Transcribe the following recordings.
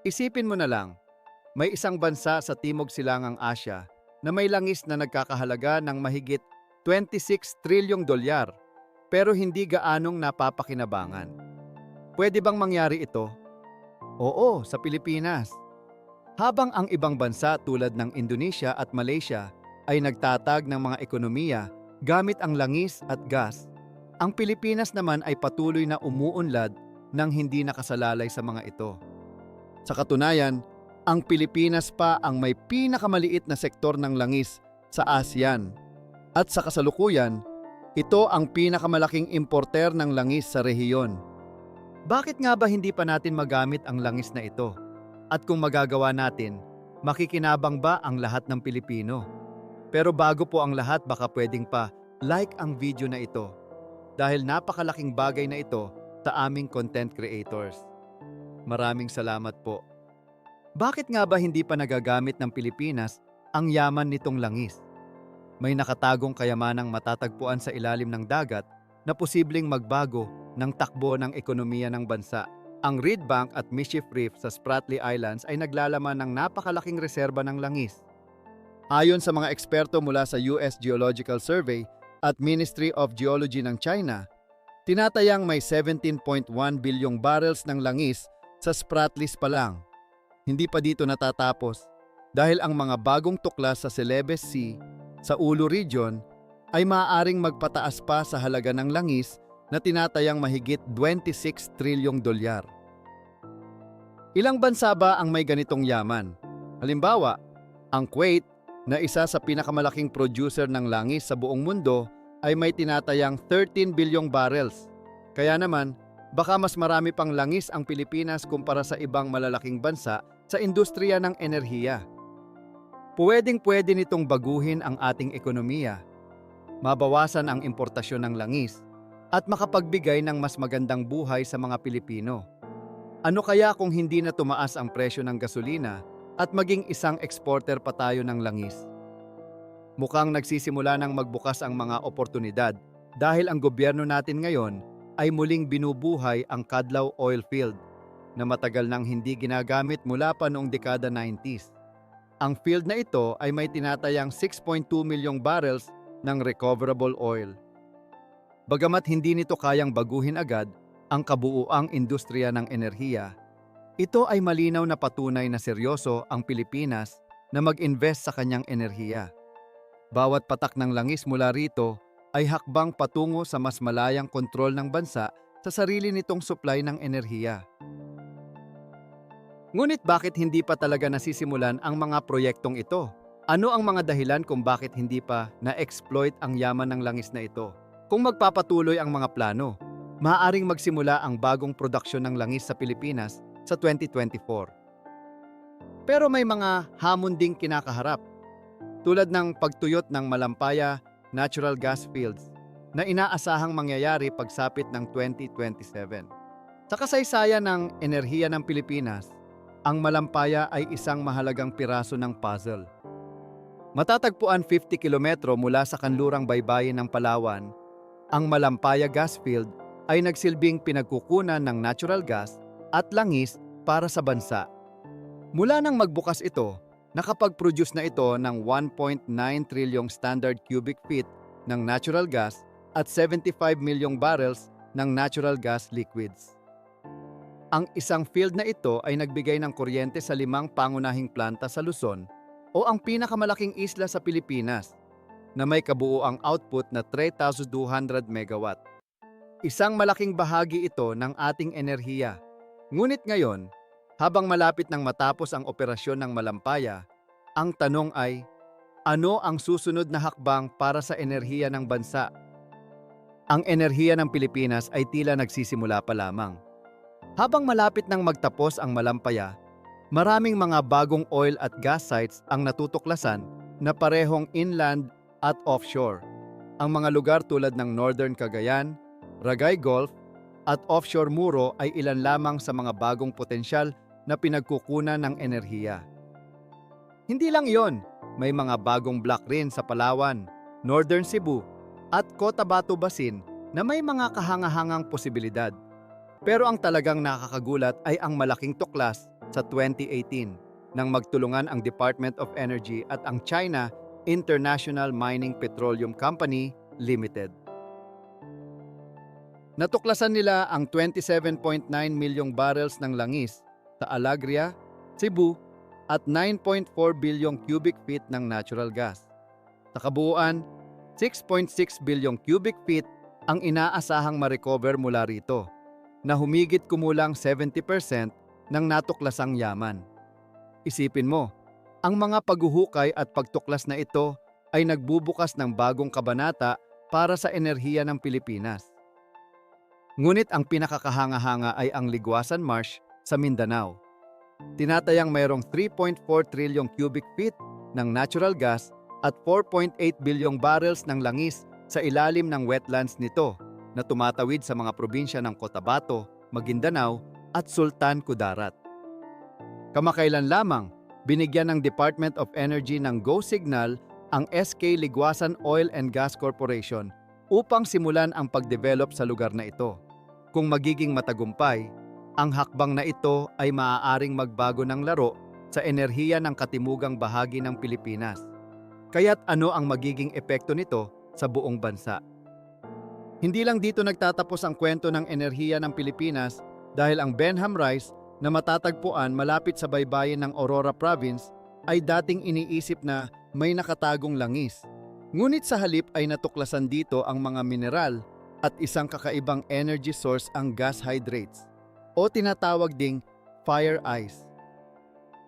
Isipin mo na lang, may isang bansa sa Timog Silangang Asya na may langis na nagkakahalaga ng mahigit 26 trilyong dolyar pero hindi gaanong napapakinabangan. Pwede bang mangyari ito? Oo, sa Pilipinas. Habang ang ibang bansa tulad ng Indonesia at Malaysia ay nagtatag ng mga ekonomiya gamit ang langis at gas, ang Pilipinas naman ay patuloy na umuunlad nang hindi nakasalalay sa mga ito. Sa katunayan, ang Pilipinas pa ang may pinakamaliit na sektor ng langis sa ASEAN. At sa kasalukuyan, ito ang pinakamalaking importer ng langis sa rehiyon. Bakit nga ba hindi pa natin magamit ang langis na ito? At kung magagawa natin, makikinabang ba ang lahat ng Pilipino? Pero bago po ang lahat baka pwedeng pa like ang video na ito dahil napakalaking bagay na ito sa aming content creators. Maraming salamat po. Bakit nga ba hindi pa nagagamit ng Pilipinas ang yaman nitong langis? May nakatagong kayamanang matatagpuan sa ilalim ng dagat na posibleng magbago ng takbo ng ekonomiya ng bansa. Ang Reed Bank at Mischief Reef sa Spratly Islands ay naglalaman ng napakalaking reserba ng langis. Ayon sa mga eksperto mula sa US Geological Survey at Ministry of Geology ng China, tinatayang may 17.1 bilyong barrels ng langis sa Spratlys pa lang. Hindi pa dito natatapos dahil ang mga bagong tuklas sa Celebes Sea sa Ulu Region ay maaaring magpataas pa sa halaga ng langis na tinatayang mahigit 26 trilyong dolyar. Ilang bansa ba ang may ganitong yaman? Halimbawa, ang Kuwait na isa sa pinakamalaking producer ng langis sa buong mundo ay may tinatayang 13 bilyong barrels. Kaya naman, baka mas marami pang langis ang Pilipinas kumpara sa ibang malalaking bansa sa industriya ng enerhiya. Pwedeng pwede nitong baguhin ang ating ekonomiya, mabawasan ang importasyon ng langis, at makapagbigay ng mas magandang buhay sa mga Pilipino. Ano kaya kung hindi na tumaas ang presyo ng gasolina at maging isang exporter pa tayo ng langis? Mukhang nagsisimula ng magbukas ang mga oportunidad dahil ang gobyerno natin ngayon ay muling binubuhay ang Kadlaw Oil Field na matagal nang hindi ginagamit mula pa noong dekada 90s. Ang field na ito ay may tinatayang 6.2 milyong barrels ng recoverable oil. Bagamat hindi nito kayang baguhin agad ang kabuuang industriya ng enerhiya, ito ay malinaw na patunay na seryoso ang Pilipinas na mag-invest sa kanyang enerhiya. Bawat patak ng langis mula rito ay hakbang patungo sa mas malayang kontrol ng bansa sa sarili nitong supply ng enerhiya. Ngunit bakit hindi pa talaga nasisimulan ang mga proyektong ito? Ano ang mga dahilan kung bakit hindi pa na-exploit ang yaman ng langis na ito? Kung magpapatuloy ang mga plano, maaaring magsimula ang bagong produksyon ng langis sa Pilipinas sa 2024. Pero may mga hamon ding kinakaharap, tulad ng pagtuyot ng Malampaya Natural Gas Fields na inaasahang mangyayari pagsapit ng 2027. Sa kasaysayan ng enerhiya ng Pilipinas, ang Malampaya ay isang mahalagang piraso ng puzzle. Matatagpuan 50 kilometro mula sa kanlurang baybayin ng Palawan, ang Malampaya Gas Field ay nagsilbing pinagkukunan ng natural gas at langis para sa bansa. Mula nang magbukas ito, nakapag-produce na ito ng 1.9 trilyong standard cubic feet ng natural gas at 75 milyong barrels ng natural gas liquids. Ang isang field na ito ay nagbigay ng kuryente sa limang pangunahing planta sa Luzon o ang pinakamalaking isla sa Pilipinas na may kabuuang output na 3,200 megawatt. Isang malaking bahagi ito ng ating enerhiya. Ngunit ngayon, habang malapit nang matapos ang operasyon ng Malampaya, ang tanong ay, ano ang susunod na hakbang para sa enerhiya ng bansa? Ang enerhiya ng Pilipinas ay tila nagsisimula pa lamang. Habang malapit nang magtapos ang Malampaya, maraming mga bagong oil at gas sites ang natutuklasan na parehong inland at offshore. Ang mga lugar tulad ng Northern Cagayan, Ragay Gulf at offshore Muro ay ilan lamang sa mga bagong potensyal na pinagkukunan ng enerhiya. Hindi lang yon, may mga bagong block rin sa Palawan, Northern Cebu at Cotabato Basin na may mga kahangahangang posibilidad. Pero ang talagang nakakagulat ay ang malaking tuklas sa 2018 nang magtulungan ang Department of Energy at ang China International Mining Petroleum Company Limited. Natuklasan nila ang 27.9 milyong barrels ng langis sa Alagria, Cebu at 9.4 bilyong cubic feet ng natural gas. Sa kabuuan, 6.6 bilyong cubic feet ang inaasahang ma-recover mula rito, na humigit kumulang 70% ng natuklasang yaman. Isipin mo, ang mga paghuhukay at pagtuklas na ito ay nagbubukas ng bagong kabanata para sa enerhiya ng Pilipinas. Ngunit ang pinakakahanga-hanga ay ang Ligwasan Marsh sa Mindanao. Tinatayang mayroong 3.4 trilyong cubic feet ng natural gas at 4.8 bilyong barrels ng langis sa ilalim ng wetlands nito na tumatawid sa mga probinsya ng Cotabato, Maguindanao at Sultan Kudarat. Kamakailan lamang, binigyan ng Department of Energy ng go signal ang SK Ligwasan Oil and Gas Corporation upang simulan ang pagdevelop sa lugar na ito. Kung magiging matagumpay, ang hakbang na ito ay maaaring magbago ng laro sa enerhiya ng katimugang bahagi ng Pilipinas. Kaya't ano ang magiging epekto nito sa buong bansa? Hindi lang dito nagtatapos ang kwento ng enerhiya ng Pilipinas dahil ang Benham Rice na matatagpuan malapit sa baybayin ng Aurora Province ay dating iniisip na may nakatagong langis. Ngunit sa halip ay natuklasan dito ang mga mineral at isang kakaibang energy source ang gas hydrates o tinatawag ding fire ice.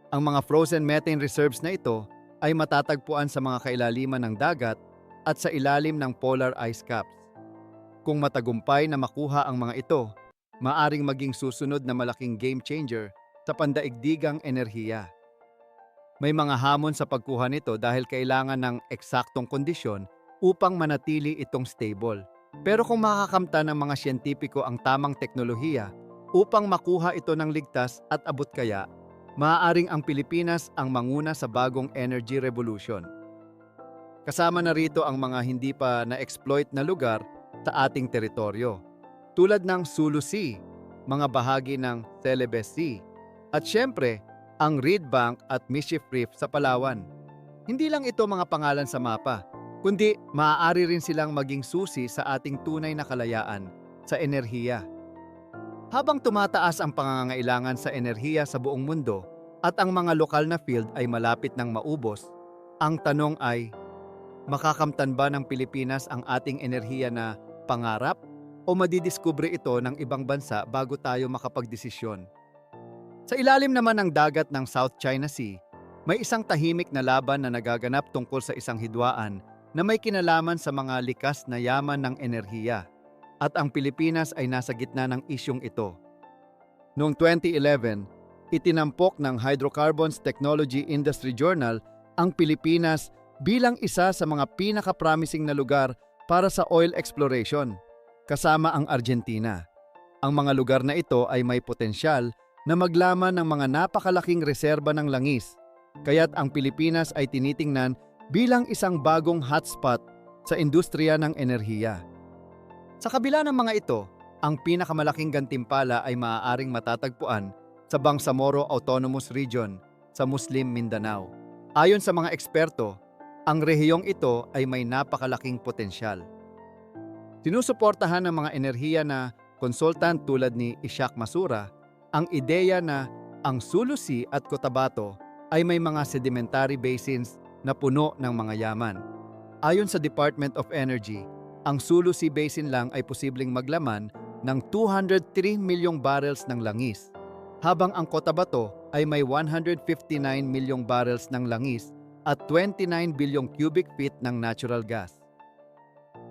Ang mga frozen methane reserves na ito ay matatagpuan sa mga kailaliman ng dagat at sa ilalim ng polar ice caps. Kung matagumpay na makuha ang mga ito, maaring maging susunod na malaking game changer sa pandaigdigang enerhiya. May mga hamon sa pagkuha nito dahil kailangan ng eksaktong kondisyon upang manatili itong stable. Pero kung makakamta ng mga siyentipiko ang tamang teknolohiya upang makuha ito ng ligtas at abot kaya, maaaring ang Pilipinas ang manguna sa bagong energy revolution. Kasama na rito ang mga hindi pa na-exploit na lugar sa ating teritoryo, tulad ng Sulu Sea, mga bahagi ng Celebes Sea, at syempre, ang Reed Bank at Mischief Reef sa Palawan. Hindi lang ito mga pangalan sa mapa, kundi maaari rin silang maging susi sa ating tunay na kalayaan sa enerhiya. Habang tumataas ang pangangailangan sa enerhiya sa buong mundo at ang mga lokal na field ay malapit ng maubos, ang tanong ay, makakamtan ba ng Pilipinas ang ating enerhiya na pangarap o madidiskubre ito ng ibang bansa bago tayo makapagdesisyon? Sa ilalim naman ng dagat ng South China Sea, may isang tahimik na laban na nagaganap tungkol sa isang hidwaan na may kinalaman sa mga likas na yaman ng enerhiya at ang Pilipinas ay nasa gitna ng isyong ito. Noong 2011, itinampok ng Hydrocarbons Technology Industry Journal ang Pilipinas bilang isa sa mga pinaka-promising na lugar para sa oil exploration, kasama ang Argentina. Ang mga lugar na ito ay may potensyal na maglaman ng mga napakalaking reserba ng langis, kaya't ang Pilipinas ay tinitingnan bilang isang bagong hotspot sa industriya ng enerhiya. Sa kabila ng mga ito, ang pinakamalaking gantimpala ay maaaring matatagpuan sa Bangsamoro Autonomous Region sa Muslim Mindanao. Ayon sa mga eksperto, ang rehiyong ito ay may napakalaking potensyal. Sinusuportahan ng mga enerhiya na konsultant tulad ni Ishak Masura ang ideya na ang Sulu Sea at Cotabato ay may mga sedimentary basins na puno ng mga yaman. Ayon sa Department of Energy, ang Sulu Sea Basin lang ay posibleng maglaman ng 203 milyong barrels ng langis, habang ang Cotabato ay may 159 milyong barrels ng langis at 29 bilyong cubic feet ng natural gas.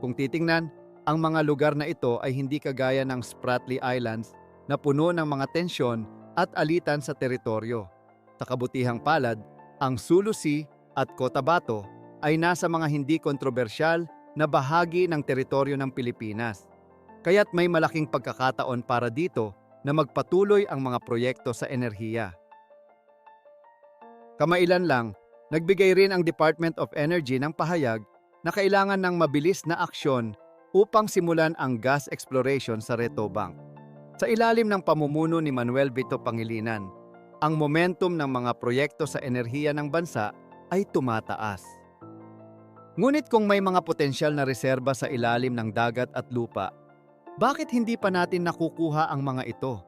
Kung titingnan, ang mga lugar na ito ay hindi kagaya ng Spratly Islands na puno ng mga tensyon at alitan sa teritoryo. Sa kabutihang palad, ang Sulu Sea at Cotabato ay nasa mga hindi kontrobersyal na bahagi ng teritoryo ng Pilipinas. Kaya't may malaking pagkakataon para dito na magpatuloy ang mga proyekto sa enerhiya. Kamailan lang, nagbigay rin ang Department of Energy ng pahayag na kailangan ng mabilis na aksyon upang simulan ang gas exploration sa Reto Bank. Sa ilalim ng pamumuno ni Manuel Vito Pangilinan, ang momentum ng mga proyekto sa enerhiya ng bansa ay tumataas. Ngunit kung may mga potensyal na reserba sa ilalim ng dagat at lupa, bakit hindi pa natin nakukuha ang mga ito?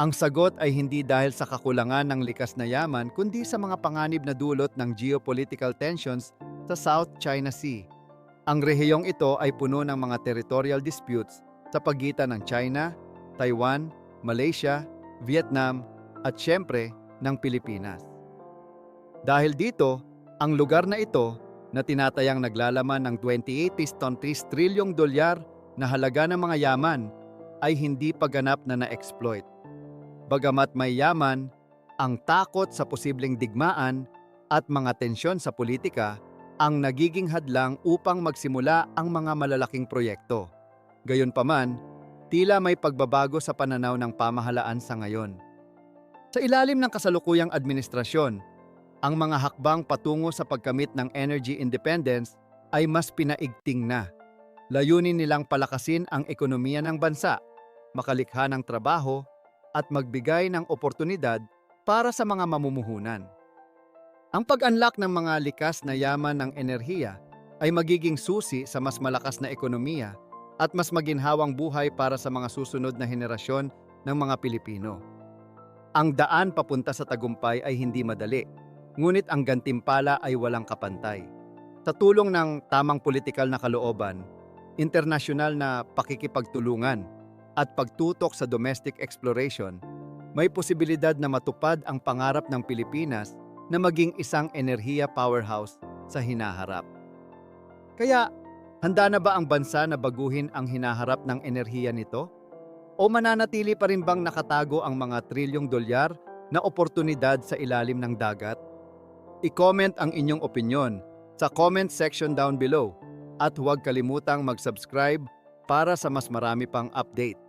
Ang sagot ay hindi dahil sa kakulangan ng likas na yaman kundi sa mga panganib na dulot ng geopolitical tensions sa South China Sea. Ang rehiyong ito ay puno ng mga territorial disputes sa pagitan ng China, Taiwan, Malaysia, Vietnam at siyempre ng Pilipinas. Dahil dito, ang lugar na ito na tinatayang naglalaman ng 28 trilyong dolyar na halaga ng mga yaman ay hindi pa ganap na na-exploit. Bagamat may yaman, ang takot sa posibleng digmaan at mga tensyon sa politika ang nagiging hadlang upang magsimula ang mga malalaking proyekto. Gayunpaman, tila may pagbabago sa pananaw ng pamahalaan sa ngayon. Sa ilalim ng kasalukuyang administrasyon, ang mga hakbang patungo sa pagkamit ng energy independence ay mas pinaigting na. Layunin nilang palakasin ang ekonomiya ng bansa, makalikha ng trabaho, at magbigay ng oportunidad para sa mga mamumuhunan. Ang pag-unlock ng mga likas na yaman ng enerhiya ay magiging susi sa mas malakas na ekonomiya at mas maginhawang buhay para sa mga susunod na henerasyon ng mga Pilipino. Ang daan papunta sa tagumpay ay hindi madali, ngunit ang gantimpala ay walang kapantay. Sa tulong ng tamang politikal na kalooban, internasyonal na pakikipagtulungan, at pagtutok sa domestic exploration, may posibilidad na matupad ang pangarap ng Pilipinas na maging isang enerhiya powerhouse sa hinaharap. Kaya, handa na ba ang bansa na baguhin ang hinaharap ng enerhiya nito? O mananatili pa rin bang nakatago ang mga trilyong dolyar na oportunidad sa ilalim ng dagat? I-comment ang inyong opinion sa comment section down below at huwag kalimutang mag-subscribe para sa mas marami pang update.